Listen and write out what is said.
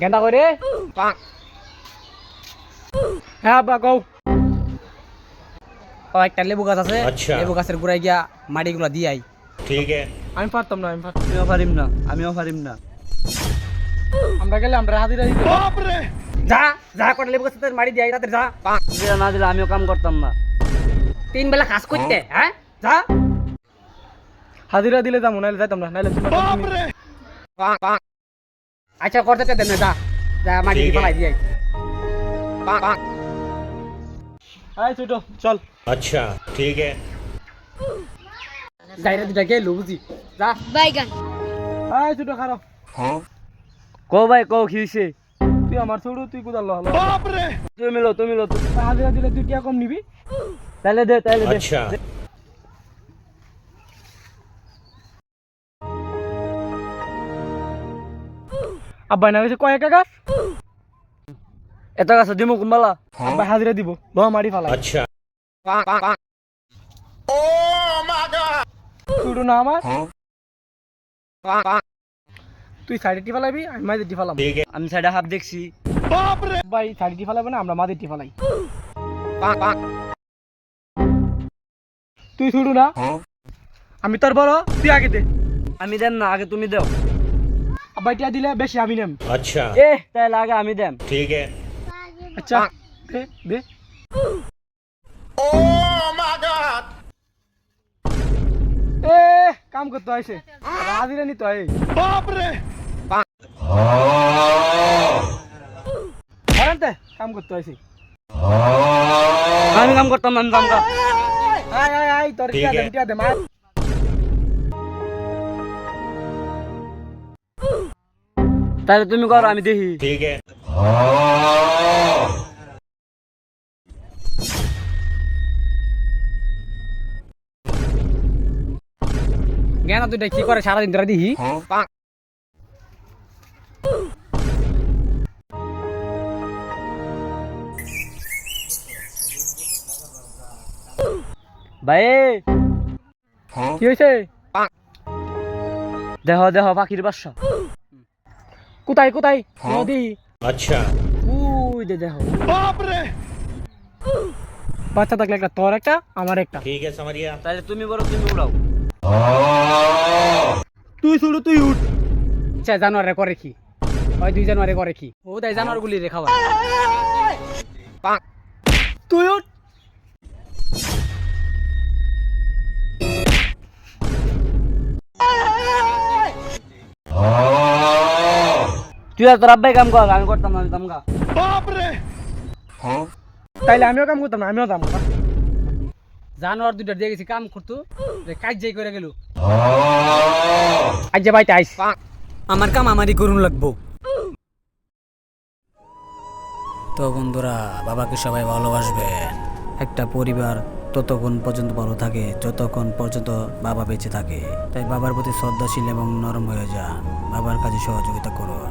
গেন্দা করে হ্যাঁ বা কৌ ও একটা লেবু গাছ আছে। লেবু গাছের গোড়ায় গিয়া মাটিগুলো দিয়ে আই ঠিক আমি পারতাম না আমি আমিও পারিম না আমিও পারিম না। আমরা গেলে আমরা হাজিরা দিতে যা যা করে লেবু গাছের মাটি দিয়ে আই তাতে যা। না দিলে আমিও কাম করতাম না। তিন বেলা কাজ করতে হ্যাঁ? যা। হাজিরা দিলে যাব নাহলে যাইতাম না নাহলে আচ্ছা করতে দে না যা। যা মাটি ফেলাই দিয়ে আয়। ছোট চল। আচ্ছা ঠিক আছে। যাইরে দুটা গেলো বুঝি। যা। বাই গান আয় ছোট খারো কো ভাই কো খিসে তুই আমার ছোট তুই কোদাল লো বাপ রে তুমি লো তুমি লো। তুই আদি আদি তুই কি কম নিবি? তাহলে দে তাহলে দে। আচ্ছা। আব্বাই না কয় কয়েকটা গাছ এটা গাছ দিব কোনবালা হ্যাঁ। আব্বাই হাজিরা দিব বহ মারি ফালা আচ্ছা। না হ্যাঁ। তুই আমি মাঝে টি আমি দেখছি। তুই না। হ্যাঁ। আমি তোর বড় তুই আগে দে। আমি দেন না আগে তুমি দেও। বাইটা দিলে বেশি আমি নেম। আচ্ছা। এ তাই লাগে আমি দেম। ঠিক আছে আচ্ছা দে বে ও মাই গড! এ কাম করতে আইছে রাজিরে নি তো এই বাপ রে! হারানতে কাম করতে আইছে আমি কাম করতাম না কাম কর আয় আয় আয় তোর কি দে দে মার তাহলে তুমি করো আমি দেখি। ঠিক আছে। তুই কি করে সারাদিন ধরে দিহি হ্যাঁ। ভাই হ্যাঁ। কি হয়েছে হ্যাঁ। দেহ দেহ পাখির বাসা। কোথায় কোথায়? হ্যাঁ। নদী। আচ্ছা। ওই যে দেখো বাপরে! বাচ্চা থাকলে একটা তোর একটা আমার একটা। ঠিক আছে মারিয়া। তাহলে তুমি বড় তুমি উড়াও। তুই শুরু তুই উঠ। আচ্ছা, সে জানোয়ারে করে কি? ওই দুই জানোয়ারে করে কি? ও তাই জানোয়ার গুলি রে খাবার তুই উঠ। তুই আর তোর আব্বাই কাম কর আমি করতাম না আমি কাম কর তাইলে আমিও কাম করতাম না আমিও যাব জানুয়ার দুইটা দিয়ে গেছি কাম করতো কাজ যাই করে গেল। আজ যে বাইতে আইস। আমার কাম আমারই করুন লাগবো। তো বন্ধুরা বাবাকে সবাই ভালোবাসবেন একটা পরিবার ততক্ষণ পর্যন্ত ভালো থাকে যতক্ষণ পর্যন্ত বাবা বেঁচে থাকে। তাই বাবার প্রতি শ্রদ্ধাশীল এবং নরম হয়ে যান। বাবার কাজে সহযোগিতা করুন।